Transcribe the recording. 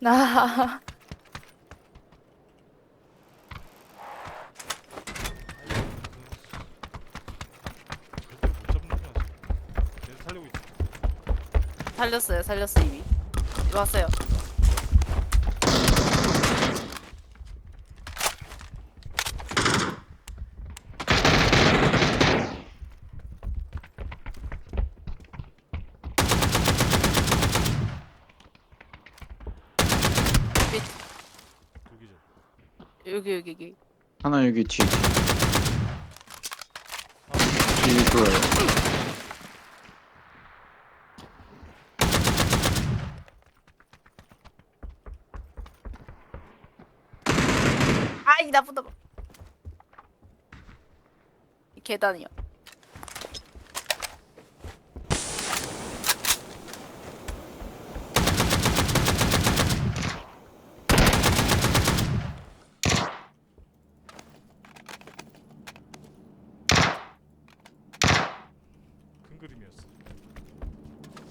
나. 살렸어요 살렸어 이미 왔어요 여기 여기 여기 하나 여기 뒤. 아, 이걸 아이 나쁜 놈. 이 계단이요. 그림이었어.